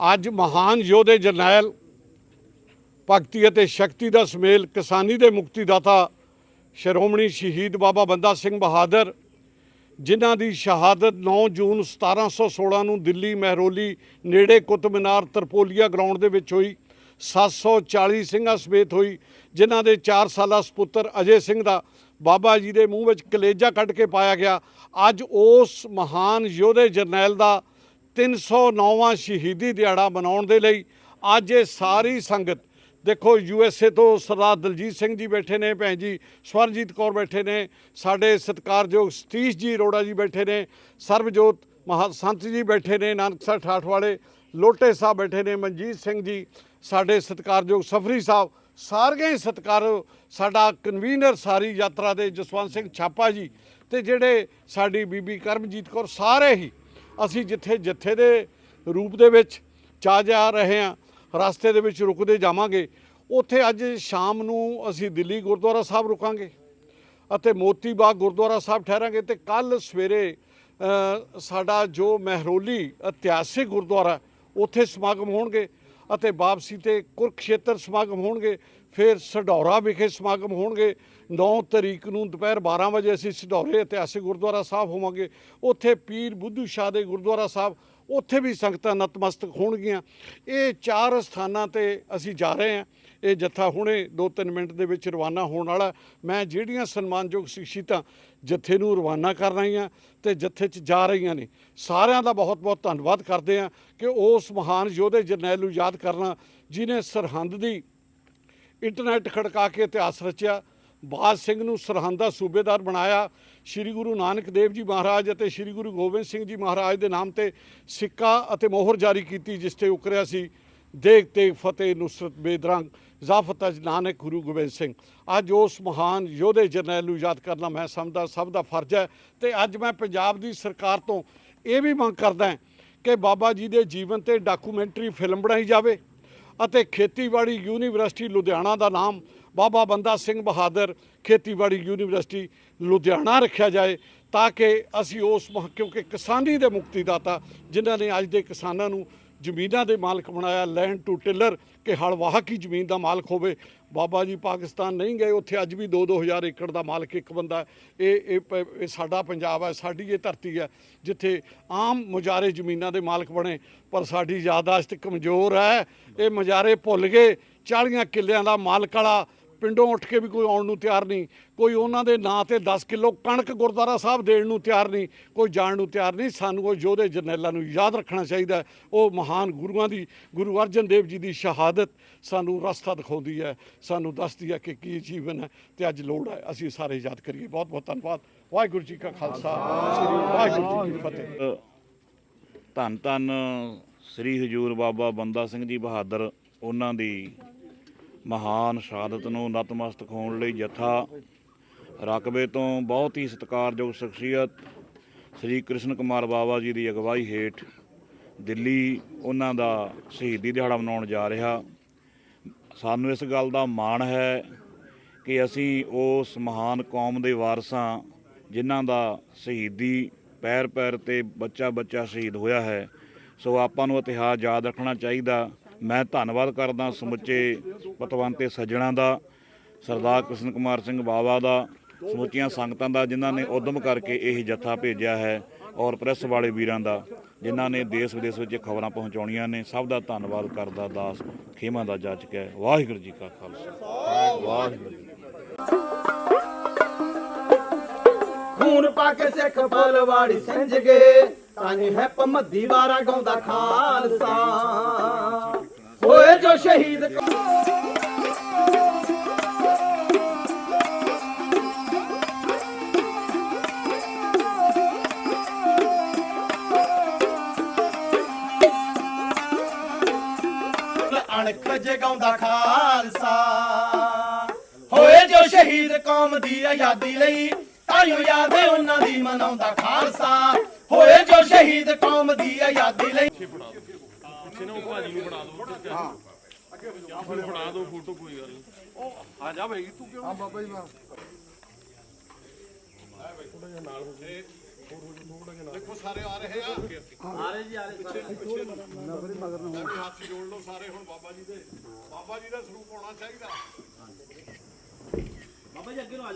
ਅੱਜ ਮਹਾਨ ਯੋਧੇ ਜਰਨੈਲ ਭਗਤੀ ਅਤੇ ਸ਼ਕਤੀ ਦਾ ਸਮੇਲ ਕਿਸਾਨੀ ਦੇ ਮੁਕਤੀਦਾਤਾ ਸ਼੍ਰੋਮਣੀ ਸ਼ਹੀਦ ਬਾਬਾ ਬੰਦਾ ਸਿੰਘ ਬਹਾਦਰ, ਜਿਨ੍ਹਾਂ ਦੀ ਸ਼ਹਾਦਤ 9 ਜੂਨ 1716 ਨੂੰ ਦਿੱਲੀ ਮਹਿਰੋਲੀ ਨੇੜੇ ਕੁਤਬ ਮੀਨਾਰ ਤਰਪੋਲੀਆ ਗਰਾਊਂਡ ਦੇ ਵਿੱਚ ਹੋਈ। 740 ਸਿੰਘਾਂ ਸਮੇਤ ਹੋਈ, ਜਿਨ੍ਹਾਂ ਦੇ 4 ਸਾਲਾ ਸੁਪੁੱਤਰ ਅਜੇ ਸਿੰਘ ਦਾ ਬਾਬਾ ਜੀ ਦੇ ਮੂੰਹ ਵਿੱਚ ਕਲੇਜਾ ਕੱਢ ਕੇ ਪਾਇਆ ਗਿਆ। ਅੱਜ ਉਸ ਮਹਾਨ ਯੋਧੇ ਜਰਨੈਲ ਦਾ 309ਵਾਂ ਸ਼ਹੀਦੀ ਦਿਹਾੜਾ ਮਨਾਉਣ ਦੇ ਲਈ ਅੱਜ ਇਹ ਸਾਰੀ ਸੰਗਤ, ਦੇਖੋ ਯੂ ਐਸ ਏ ਤੋਂ ਸਰਦਾਰ ਦਲਜੀਤ ਸਿੰਘ ਜੀ ਬੈਠੇ ਨੇ, ਭੈਣ ਜੀ ਸਵਰਜੀਤ ਕੌਰ ਬੈਠੇ ਨੇ, ਸਾਡੇ ਸਤਿਕਾਰਯੋਗ ਸਤੀਸ਼ ਜੀ ਅਰੋੜਾ ਜੀ ਬੈਠੇ ਨੇ, ਸਰਬਜੋਤ ਮਹਾ ਸੰਤ ਜੀ ਬੈਠੇ ਨੇ ਨਾਨਕਸਰ ਠਾਠ ਵਾਲੇ ਲੋਟੇ ਸਾਹਿਬ ਬੈਠੇ ਨੇ, ਮਨਜੀਤ ਸਿੰਘ ਜੀ, ਸਾਡੇ ਸਤਿਕਾਰਯੋਗ ਸਫਰੀ ਸਾਹਿਬ, ਸਾਰੀਆਂ ਹੀ ਸਤਿਕਾਰ ਸਾਡਾ ਕਨਵੀਨਰ ਸਾਰੀ ਯਾਤਰਾ ਦੇ ਜਸਵੰਤ ਸਿੰਘ ਛਾਪਾ ਜੀ ਤੇ ਜਿਹੜੇ ਸਾਡੀ ਬੀਬੀ ਕਰਮਜੀਤ ਕੌਰ, ਸਾਰੇ ਹੀ ਅਸੀਂ ਜਿੱਥੇ ਜੱਥੇ ਦੇ ਰੂਪ ਦੇ ਵਿੱਚ ਚਾ ਜਾ ਰਹੇ ਹਾਂ, ਰਸਤੇ ਦੇ ਵਿੱਚ ਰੁਕਦੇ ਜਾਵਾਂਗੇ। ਉੱਥੇ ਅੱਜ ਸ਼ਾਮ ਨੂੰ ਅਸੀਂ ਦਿੱਲੀ ਗੁਰਦੁਆਰਾ ਸਾਹਿਬ ਰੁਕਾਂਗੇ ਅਤੇ ਮੋਤੀ ਬਾਗ ਗੁਰਦੁਆਰਾ ਸਾਹਿਬ ਠਹਿਰਾਂਗੇ ਤੇ ਕੱਲ ਸਵੇਰੇ ਸਾਡਾ ਜੋ ਮਹਿਰੋਲੀ ਇਤਿਹਾਸਿਕ ਗੁਰਦੁਆਰਾ, ਉੱਥੇ ਸਮਾਗਮ ਹੋਣਗੇ ਅਤੇ ਵਾਪਸੀ ਤੇ ਕੁਰਕਸ਼ੇਤਰ ਸਮਾਗਮ ਹੋਣਗੇ। ਫਿਰ ਸਡੌਰਾ ਵਿਖੇ ਸਮਾਗਮ ਹੋਣਗੇ। 9 ਤਰੀਕ ਨੂੰ ਦੁਪਹਿਰ 12 ਵਜੇ ਅਸੀਂ ਸਡੌਰੇ ਇਤਿਹਾਸਿਕ ਗੁਰਦੁਆਰਾ ਸਾਹਿਬ ਹੋਵਾਂਗੇ। ਉੱਥੇ ਪੀਰ ਬੁੱਧੂ ਸ਼ਾਹ ਦੇ ਗੁਰਦੁਆਰਾ ਸਾਹਿਬ, ਉੱਥੇ ਵੀ ਸੰਗਤਾਂ ਨਤਮਸਤਕ ਹੋਣਗੀਆਂ। ਇਹ ਚਾਰ ਸਥਾਨਾਂ ਤੇ ਅਸੀਂ ਜਾ ਰਹੇ ਹਾਂ। ਇਹ ਜੱਥਾ ਹੁਣੇ 2-3 ਮਿੰਟ ਦੇ ਵਿੱਚ ਰਵਾਨਾ ਹੋਣ ਵਾਲਾ। ਮੈਂ ਜਿਹੜੀਆਂ ਸਨਮਾਨਯੋਗ ਸ਼ਖਸੀਅਤਾਂ ਜੱਥੇ ਨੂੰ ਰਵਾਨਾ ਕਰ ਰਹੀਆਂ ਤੇ ਜੱਥੇ 'ਚ ਜਾ ਰਹੀਆਂ ਨੇ, ਸਾਰਿਆਂ ਦਾ ਬਹੁਤ-ਬਹੁਤ ਧੰਨਵਾਦ ਕਰਦੇ ਹਾਂ ਕਿ ਉਸ ਮਹਾਨ ਯੋਧੇ ਜਰਨੈਲ ਨੂੰ ਯਾਦ ਕਰਨਾ, ਜਿਨੇ ਸਰਹੰਦ ਦੀ ਇੰਟਰਨੈਟ ਖੜਕਾ ਕੇ ਇਤਿਹਾਸ ਰਚਿਆ। ਬਾਜ ਸਿੰਘ ਨੂੰ ਸਰਹੰਦ ਦਾ ਸੂਬੇਦਾਰ ਬਣਾਇਆ। ਸ੍ਰੀ ਗੁਰੂ ਨਾਨਕ ਦੇਵ ਜੀ ਮਹਾਰਾਜ ਅਤੇ ਸ੍ਰੀ ਗੁਰੂ ਗੋਬਿੰਦ ਸਿੰਘ ਜੀ ਮਹਾਰਾਜ ਦੇ ਨਾਮ ਤੇ ਸਿੱਕਾ ਅਤੇ ਮੋਹਰ ਜਾਰੀ ਕੀਤੀ, ਜਿਸ ਤੇ ਉਕਰਿਆ ਸੀ ਦੇਖ ਤੇ ਫਤਿਹ ਨੁਸਰਤ ਬੇਦਰੰਗ, ਜ਼ਾਫਤ ਅਜ ਨਾਨਕ ਗੁਰੂ ਗੋਬਿੰਦ ਸਿੰਘ। ਅੱਜ ਉਸ ਮਹਾਨ ਯੋਧੇ ਜਰਨੈਲ ਨੂੰ ਯਾਦ ਕਰਨਾ ਮੈਂ ਸਮਝਦਾ, ਸਭ ਦਾ ਫਰਜ਼ ਹੈ। ਤੇ ਅੱਜ ਮੈਂ ਪੰਜਾਬ ਦੀ ਸਰਕਾਰ ਤੋਂ ਇਹ ਵੀ ਮੰਗ ਕਰਦਾ ਕਿ ਬਾਬਾ ਜੀ ਦੇ ਜੀਵਨ ਤੇ ਡਾਕੂਮੈਂਟਰੀ ਫਿਲਮ ਬਣਾਈ ਜਾਵੇ। ਅਤੇ ਖੇਤੀਬਾੜੀ ਯੂਨੀਵਰਸਿਟੀ ਲੁਧਿਆਣਾ ਦਾ ਨਾਮ ਬਾਬਾ ਬੰਦਾ ਸਿੰਘ ਬਹਾਦਰ ਖੇਤੀਬਾੜੀ ਯੂਨੀਵਰਸਿਟੀ ਲੁਧਿਆਣਾ ਰੱਖਿਆ ਜਾਏ ਤਾਂ ਕਿ ਅਸੀਂ ਉਸ ਮਹ- ਕਿਉਂਕਿ ਕਿਸਾਨੀ ਦੇ ਮੁਕਤੀਦਾਤਾ ਜਿਨ੍ਹਾਂ ਨੇ ਅੱਜ ਦੇ ਕਿਸਾਨਾਂ ਨੂੰ ਜ਼ਮੀਨਾਂ ਦੇ ਮਾਲਕ ਬਣਾਇਆ, ਲੈਂਡ ਟੂ ਟਿਲਰ, ਕਿ ਹਲ ਵਾਹਕ ਹੀ ਜ਼ਮੀਨ ਦਾ ਮਾਲਕ ਹੋਵੇ। ਬਾਬਾ ਜੀ ਪਾਕਿਸਤਾਨ ਨਹੀਂ ਗਏ, ਉੱਥੇ ਅੱਜ ਵੀ 2-2000 ਏਕੜ ਦਾ ਮਾਲਕ ਇੱਕ ਬੰਦਾ ਇਹ ਇਹ ਪ- ਇਹ ਸਾਡਾ ਪੰਜਾਬ ਹੈ, ਸਾਡੀ ਇਹ ਧਰਤੀ ਹੈ, ਜਿੱਥੇ ਆਮ ਮੁਜਾਰੇ ਜ਼ਮੀਨਾਂ ਦੇ ਮਾਲਕ ਬਣੇ। ਪਰ ਸਾਡੀ ਯਾਦਾਸ਼ਤ ਕਮਜ਼ੋਰ ਹੈ। ਇਹ ਮੁਜਾਰੇ ਭੁੱਲ ਗਏ 40 ਕਿੱਲਿਆਂ ਦਾ ਮਾਲਕ ਵਾਲਾ ਪਿੰਡੋਂ ਉੱਠ ਕੇ ਵੀ ਕੋਈ ਆਉਣ ਨੂੰ ਤਿਆਰ ਨਹੀਂ, ਕੋਈ ਉਹਨਾਂ ਦੇ ਨਾਂ ਤੇ 10 ਕਿਲੋ ਕਣਕ ਗੁਰਦੁਆਰਾ ਸਾਹਿਬ ਦੇਣ ਨੂੰ ਤਿਆਰ ਨਹੀਂ, ਕੋਈ ਜਾਣ ਨੂੰ ਤਿਆਰ ਨਹੀਂ, ਸਾਨੂੰ ਉਹ ਯੋਧੇ ਜਰਨੈਲਾਂ ਨੂੰ ਯਾਦ ਰੱਖਣਾ ਚਾਹੀਦਾ ਉਹ ਮਹਾਨ ਗੁਰੂਆਂ ਦੀ, ਗੁਰੂ ਅਰਜਨ ਦੇਵ ਜੀ ਦੀ ਸ਼ਹਾਦਤ ਸਾਨੂੰ ਰਸਤਾ ਦਿਖਾਉਂਦੀ ਹੈ, ਸਾਨੂੰ ਦੱਸਦੀ ਹੈ ਕਿ ਕੀ ਜੀਵਨ ਹੈ ਤੇ ਅੱਜ ਲੋੜ ਹੈ। ਅਸੀਂ ਸਾਰੇ ਯਾਦ ਕਰੀਏ। ਬਹੁਤ ਬਹੁਤ ਧੰਨਵਾਦ। ਵਾਹਿਗੁਰੂ ਜੀ ਕਾ ਖਾਲਸਾ। ਸ੍ਰੀ ਵਾਹਿਗੁਰੂ ਜੀ ਕੀ ਫਤਿਹ। ਧੰਨ ਧੰਨ ਸ੍ਰੀ ਹਜੂਰ ਬਾਬਾ ਬੰਦਾ ਸਿੰਘ ਜੀ ਬਹਾਦਰ, ਉਹਨਾਂ ਦੀ ਮਹਾਨ ਸ਼ਹਾਦਤ ਨੂੰ ਨਤਮਸਤਕ ਹੋਣ ਲਈ ਜਥਾ ਰਕਬੇ ਤੋਂ ਬਹੁਤ ਹੀ ਸਤਿਕਾਰਯੋਗ ਸ਼ਖਸੀਅਤ ਸ੍ਰੀ ਕ੍ਰਿਸ਼ਨ ਕੁਮਾਰ ਬਾਬਾ ਜੀ ਦੀ ਅਗਵਾਈ ਹੇਠ ਦਿੱਲੀ ਉਹਨਾਂ ਦਾ ਸ਼ਹੀਦੀ ਦਿਹਾੜਾ ਮਨਾਉਣ ਜਾ ਰਿਹਾ। ਸਾਨੂੰ ਇਸ ਗੱਲ ਦਾ ਮਾਣ ਹੈ ਕਿ ਅਸੀਂ ਉਸ ਮਹਾਨ ਕੌਮ ਦੇ ਵਾਰਸਾਂ ਜਿਨ੍ਹਾਂ ਦਾ ਸ਼ਹੀਦੀ ਪੈਰ ਪੈਰ ਤੇ ਬੱਚਾ ਬੱਚਾ ਸ਼ਹੀਦ ਹੋਇਆ ਹੈ, ਸੋ ਆਪਾਂ ਨੂੰ ਇਤਿਹਾਸ ਯਾਦ ਰੱਖਣਾ ਚਾਹੀਦਾ। ਮੈਂ ਧੰਨਵਾਦ ਕਰਦਾ ਸਮੁੱਚੇ ਪਤਵੰਤੇ ਸੱਜਣਾ ਦਾ, ਸਰਦਾਰ ਕ੍ਰਿਸ਼ਨ ਕੁਮਾਰ ਸਿੰਘ ਬਾਵਾ ਦਾ, ਸਮੁੱਚੀਆਂ ਸੰਗਤਾਂ ਦਾ, ਜਿਨ੍ਹਾਂ ਨੇ ਉਦਮ ਕਰਕੇ ਇਹ ਜਥਾ ਭੇਜਿਆ ਹੈ ਔਰ ਪ੍ਰੈਸ ਵਾਲੇ ਵੀਰਾਂ ਦਾ, ਜਿਨ੍ਹਾਂ ਨੇ ਦੇਸ਼ ਵਿਦੇਸ਼ ਵਿੱਚ ਖਬਰਾਂ ਪਹੁੰਚਾਉਣੀਆਂ ਨੇ, ਸਭ ਦਾ ਧੰਨਵਾਦ ਕਰਦਾ ਦਾਸ ਖੇਮਾ ਦਾ ਜਾਚਕ ਹੈ ਵਾਹਿਗੁਰੂ ਜੀ ਕਾ ਖਾਲਸਾ। ਵਾਹਿਗੁਰੂ ਜੀ ਖੂਨ ਪਾ ਕੇ ਸਿੱਖ ਬਲਵਾੜੀ ਸਿੰਜ ਗਏ ਤਾਂਹੀ ਹੈ ਪਮੱਦੀ ਵਾਰਾ ਗਾਉਂਦਾ ਖਾਲਸਾ। ਹੋਏ ਜੋ ਸ਼ਹੀਦ ਅਣਖ ਜਗਾਉਂਦਾ ਖਾਲਸਾ। ਹੋਏ ਜੋ ਸ਼ਹੀਦ ਕੌਮ ਦੀ ਆਜ਼ਾਦੀ ਲਈ, ਤਾਈਓ ਯਾਦ ਹੈ ਉਹਨਾਂ ਦੀ ਮਨਾਉਂਦਾ ਖਾਲਸਾ। ਹੋਏ ਜੋ ਸ਼ਹੀਦ ਕੌਮ ਦੀ ਆਜ਼ਾਦੀ ਲਈ ਬਖਸ਼ੇ ਨਾ ਭਾਜੀ ਨੂੰ ਫੜਾ ਦਿਓ ਹਾਂ। ਅੱਗੇ ਫੜਾ ਦਿਓ ਫੋਟੋ ਕੋਈ ਗੱਲ ਨਹੀਂ। ਆ ਜਾ ਭਾਈ ਤੂੰ ਕਿਉਂ ਹਾਂ ਬਾਬਾ ਜੀ ਵਾਹ ਦੇਖੋ ਸਾਰੇ ਆ ਰਹੇ ਆ। ਆ ਰਹੇ ਜੀ ਆ ਰਹੇ ਸਾਰੇ। ਨਫਰੇ ਮਗਰ ਨਾ ਹੱਥ ਜੋੜ ਲਓ ਸਾਰੇ ਹੁਣ ਬਾਬਾ ਜੀ ਦੇ। ਬਾਬਾ ਜੀ ਦਾ ਸਰੂਪ ਹੋਣਾ ਚਾਹੀਦਾ। ਬਾਬਾ ਜੀ ਅੱਗੇ ਨੂੰ